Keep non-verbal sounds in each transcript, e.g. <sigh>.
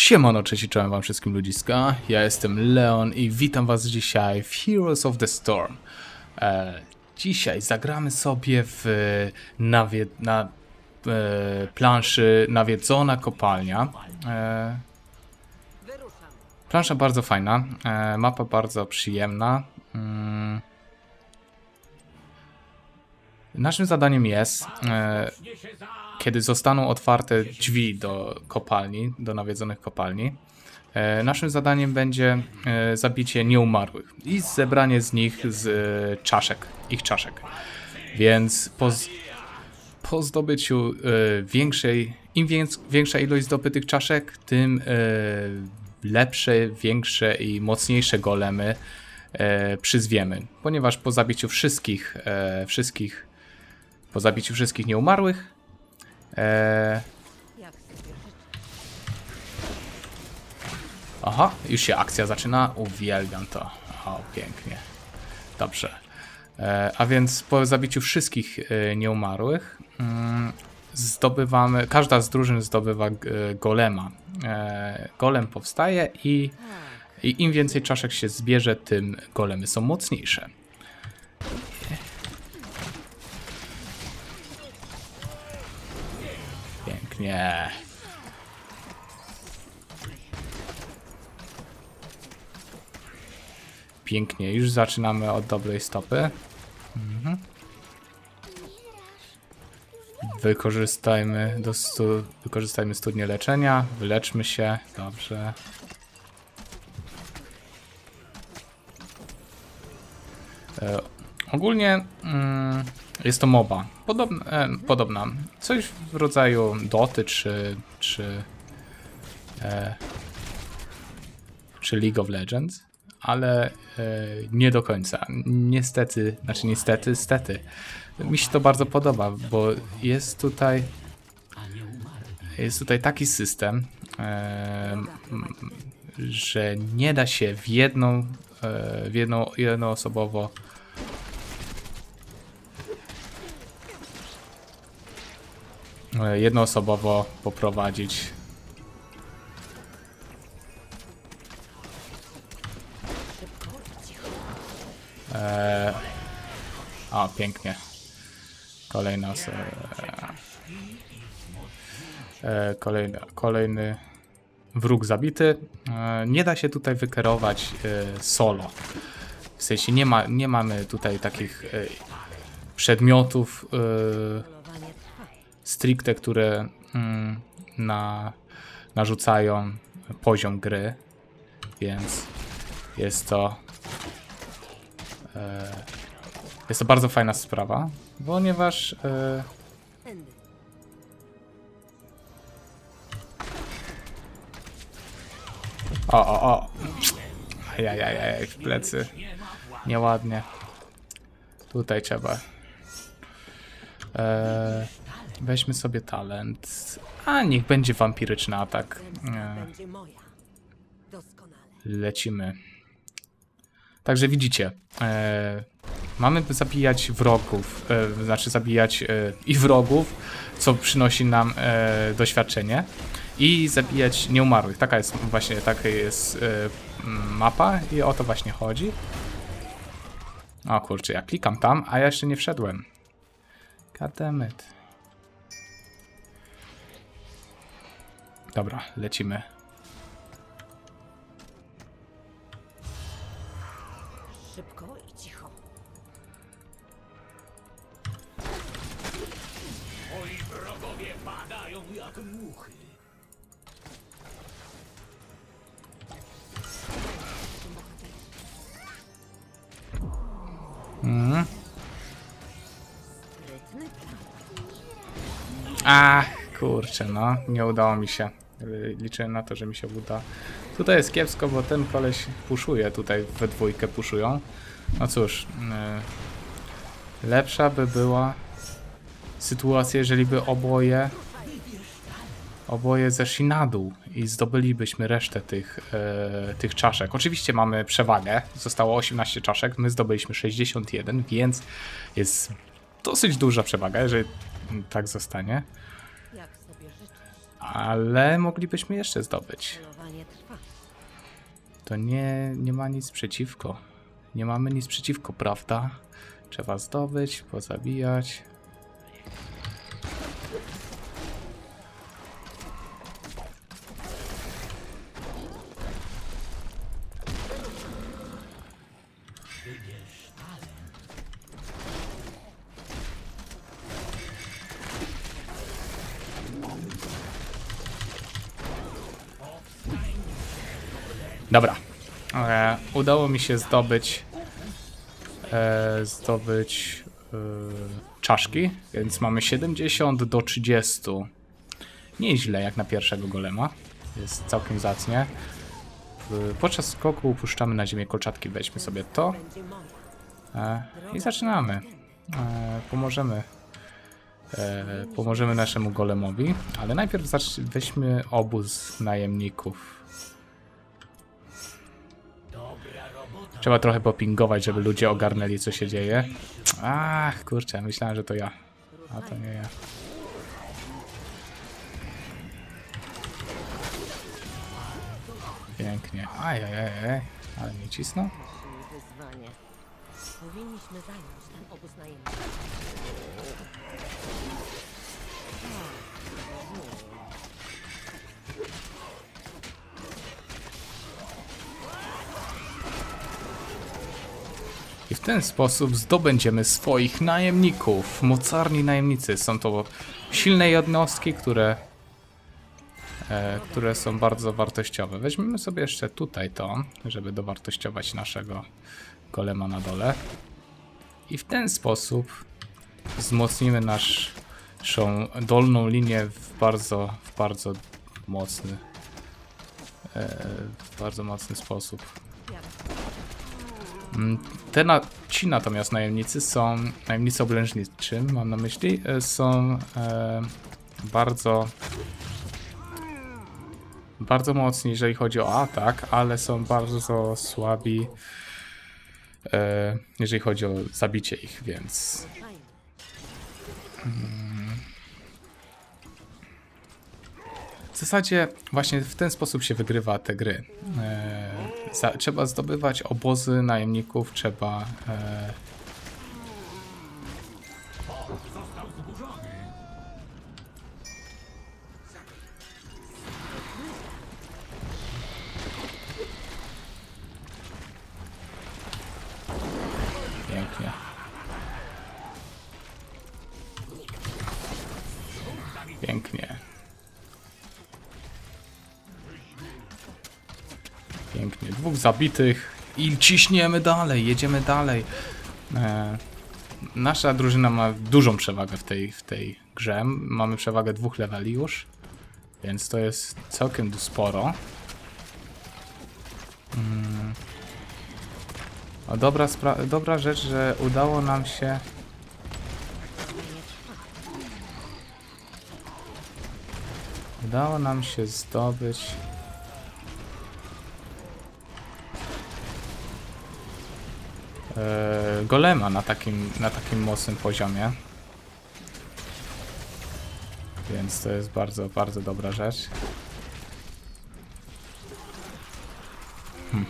Siemano, cześć i czołem wam wszystkim ludziska. Ja jestem Leon i witam was dzisiaj w Heroes of the Storm. E, dzisiaj zagramy sobie w nawie, na e, planszy nawiedzona kopalnia. E, plansza bardzo fajna, e, mapa bardzo przyjemna. Mm. Naszym zadaniem jest e, kiedy zostaną otwarte drzwi do kopalni, do nawiedzonych kopalni, e, naszym zadaniem będzie e, zabicie nieumarłych i zebranie z nich z e, czaszek, ich czaszek. Więc po, po zdobyciu większej, im większa ilość zdobytych czaszek, tym lepsze, większe i mocniejsze golemy przyzwiemy. Ponieważ po zabiciu wszystkich, wszystkich, po zabiciu wszystkich nieumarłych, Eee... Aha, już się akcja zaczyna. Uwielbiam to. O, pięknie. Dobrze. Eee, a więc po zabiciu wszystkich e, nieumarłych mm, zdobywamy, każda z drużyn zdobywa e, golema. Eee, golem powstaje i, i im więcej czaszek się zbierze, tym golemy są mocniejsze. Pięknie. Pięknie, już zaczynamy od dobrej stopy. Mhm. Wykorzystajmy, do stu, wykorzystajmy studnię leczenia, wyleczmy się, dobrze. E, ogólnie mm, jest to MOBA. Podobna, e, podobna. Coś w rodzaju Doty czy, czy, e, czy League of Legends, ale e, nie do końca. Niestety, znaczy niestety, stety. Mi się to bardzo podoba, bo jest tutaj jest tutaj taki system, e, że nie da się w jedną, e, w jedną jednoosobowo jednoosobowo poprowadzić. E, o, pięknie. Kolejna osoba. E, kolejny, kolejny wróg zabity. E, nie da się tutaj wykierować e, solo. W sensie nie, ma, nie mamy tutaj takich e, przedmiotów e, stricte, które mm, na, narzucają poziom gry, więc jest to e, jest to bardzo fajna sprawa, ponieważ e, o, o, o Ajajajaj, w plecy nieładnie tutaj trzeba e, Weźmy sobie talent. A niech będzie wampiryczny atak. E, będzie moja. Doskonale. lecimy. Także widzicie, e, mamy zabijać wrogów, e, znaczy zabijać e, i wrogów, co przynosi nam e, doświadczenie, i zabijać nieumarłych. Taka jest właśnie taka jest e, mapa i o to właśnie chodzi. O kurczę, ja klikam tam, a ja jeszcze nie wszedłem. Goddammit. Dobra, lecimy. Szybko i cicho. Sprytny plan. Ach, kurczę, no, nie udało mi się. Y, Liczyłem na to, że mi się uda. Tutaj jest kiepsko, bo ten koleś puszuje, tutaj we dwójkę puszują. No cóż, y, lepsza by była sytuacja, jeżeli by oboje oboje zeszli na dół i zdobylibyśmy resztę tych, e, tych czaszek. Oczywiście mamy przewagę, zostało 18 czaszek, my zdobyliśmy 61, więc jest dosyć duża przewaga, jeżeli tak zostanie. Ale moglibyśmy jeszcze zdobyć. To nie, nie ma nic przeciwko. Nie mamy nic przeciwko, prawda? Trzeba zdobyć, pozabijać. Dobra. E, udało mi się zdobyć e, zdobyć e, czaszki, więc mamy 70 do 30. Nieźle jak na pierwszego golema. Jest całkiem zacnie. Podczas skoku upuszczamy na ziemię kolczatki. Weźmy sobie to e, i zaczynamy. E, pomożemy e, pomożemy naszemu golemowi, ale najpierw weźmy obóz najemników. Trzeba trochę popingować, żeby ludzie ogarnęli, co się dzieje. Ach, kurczę, myślałem, że to ja. A to nie ja. Pięknie. Ajajaj, ale nie cisną. Powinniśmy zająć ten obóz najemny. W ten sposób zdobędziemy swoich najemników. Mocarni najemnicy. Są to silne jednostki, które, e, które są bardzo wartościowe. Weźmiemy sobie jeszcze tutaj to, żeby dowartościować naszego golema na dole. I w ten sposób wzmocnimy nasz, naszą dolną linię w bardzo, w bardzo mocny, e, w bardzo mocny sposób. Mm, Te na, ci natomiast najemnicy są, najemnicy oblężniczy, mam na myśli, e, są e, bardzo bardzo mocni, jeżeli chodzi o atak, ale są bardzo słabi, e, jeżeli chodzi o zabicie ich, więc Fajnie. w zasadzie właśnie w ten sposób się wygrywa te gry. E, za, trzeba zdobywać obozy najemników, trzeba e, Pięknie. Dwóch zabitych i ciśniemy dalej, jedziemy dalej. E, nasza drużyna ma dużą przewagę w tej, w tej grze. Mamy przewagę dwóch leveli już, więc to jest całkiem sporo. Mm. O, dobra, dobra rzecz, że udało nam się Udało nam się zdobyć. E, golema na takim, na takim mocnym poziomie. Więc to jest bardzo, bardzo dobra rzecz. <laughs>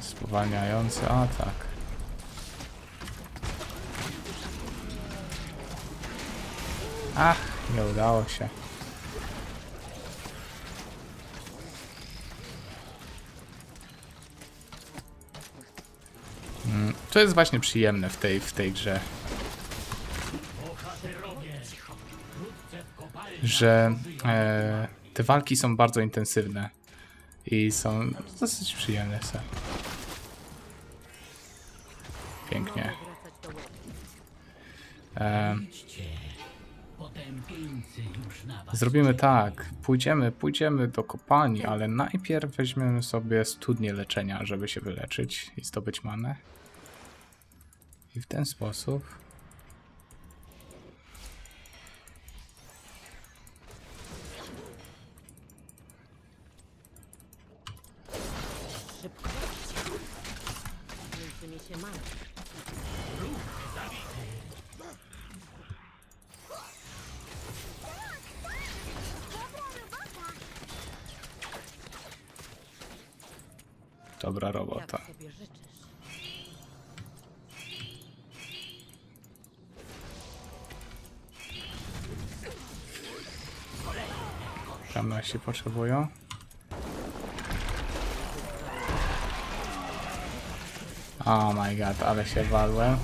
Spowalniający atak. Ach, nie udało się. To jest właśnie przyjemne w tej, w tej grze. Że e, te walki są bardzo intensywne i są dosyć przyjemne. Są. Pięknie. E, Zrobimy tak. Pójdziemy, pójdziemy do kopalni, ale najpierw weźmiemy sobie studnię leczenia, żeby się wyleczyć i zdobyć manę. I w ten sposób dobra robota. Jak sobie życzysz. Ciemności potrzebują. Oh my god, ale się walłem.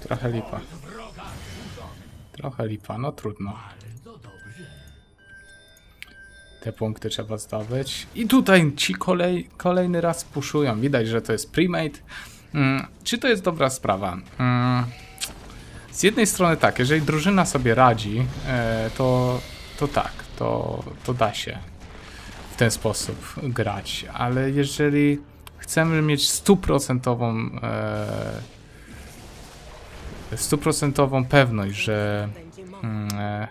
Trochę lipa. Trochę lipa, no trudno. Te punkty trzeba zdobyć. I tutaj ci kolej, kolejny raz puszują. Widać, że to jest premade. Mm, czy to jest dobra sprawa? Mm, z jednej strony tak, jeżeli drużyna sobie radzi, e, to, to tak, to, to da się w ten sposób grać, ale jeżeli chcemy mieć stuprocentową e, stuprocentową pewność, że, mm, e,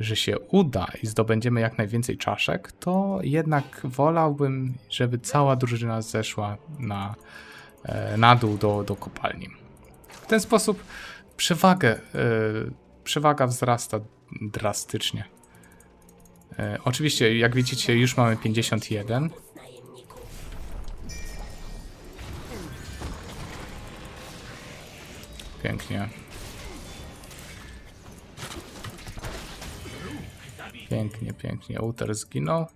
że się uda i zdobędziemy jak najwięcej czaszek, to jednak wolałbym, żeby cała drużyna zeszła na, na dół do, do kopalni. W ten sposób przewagę, e, przewaga wzrasta drastycznie. E, oczywiście, jak widzicie, już mamy 51. Pięknie. Pięknie, pięknie. Uther zginął.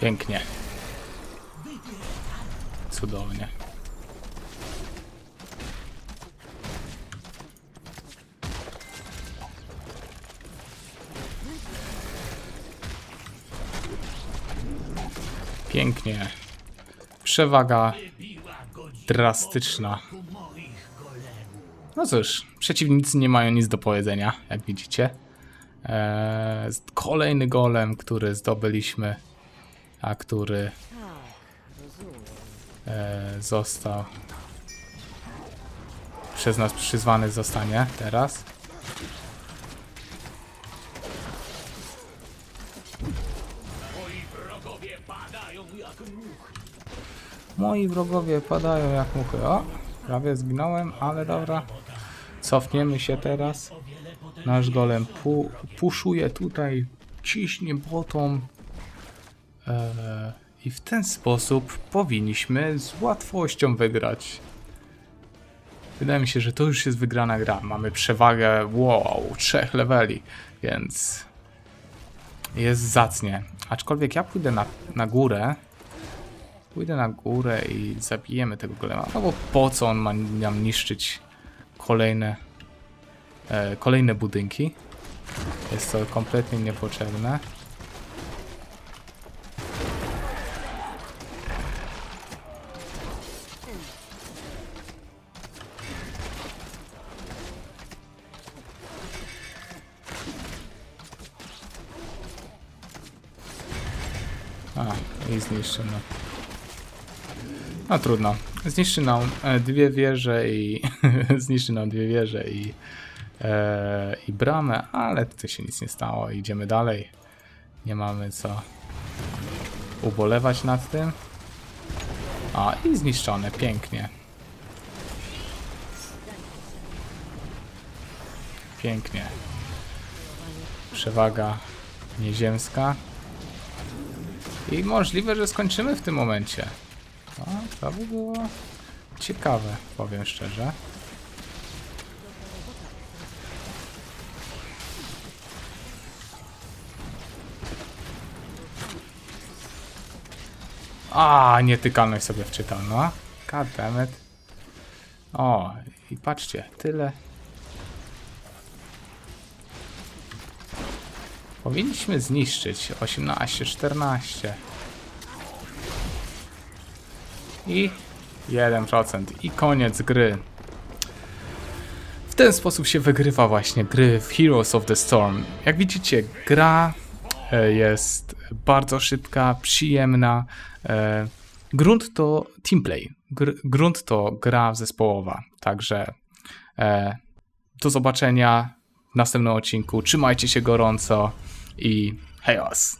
Pięknie. Cudownie. Pięknie. Przewaga drastyczna. No cóż, przeciwnicy nie mają nic do powiedzenia, jak widzicie. Eee, kolejny golem, który zdobyliśmy, a który e, został przez nas przyzwany zostanie teraz. Moi wrogowie padają jak muchy. O, prawie zginąłem, ale dobra. Cofniemy się teraz. Nasz golem pu puszuje tutaj, ciśnie botą. Eee, I w ten sposób powinniśmy z łatwością wygrać. Wydaje mi się, że to już jest wygrana gra. Mamy przewagę, wow, trzech leveli, więc jest zacnie. Aczkolwiek ja pójdę na, na górę. Pójdę na górę i zabijemy tego golema. No bo po co on ma nam niszczyć kolejne, e, kolejne budynki? Jest to kompletnie niepotrzebne. I zniszczy no. No trudno. Zniszczy nam e, dwie wieże i <laughs> zniszczy nam dwie wieże i e, i bramę, ale tutaj się nic nie stało. Idziemy dalej. Nie mamy co ubolewać nad tym. A, i zniszczone. Pięknie. Pięknie. Przewaga nieziemska. I możliwe, że skończymy w tym momencie. No, to by było ciekawe, powiem szczerze. A, nietykalność sobie wczytał, no. God damn it. O, i patrzcie, tyle. Powinniśmy zniszczyć 18, 14. I 1%. I koniec gry. W ten sposób się wygrywa właśnie gry w Heroes of the Storm. Jak widzicie, gra e, jest bardzo szybka, przyjemna. E, Grunt to teamplay. Gr grunt to gra zespołowa. Także e, do zobaczenia w następnym odcinku. Trzymajcie się gorąco i hejos!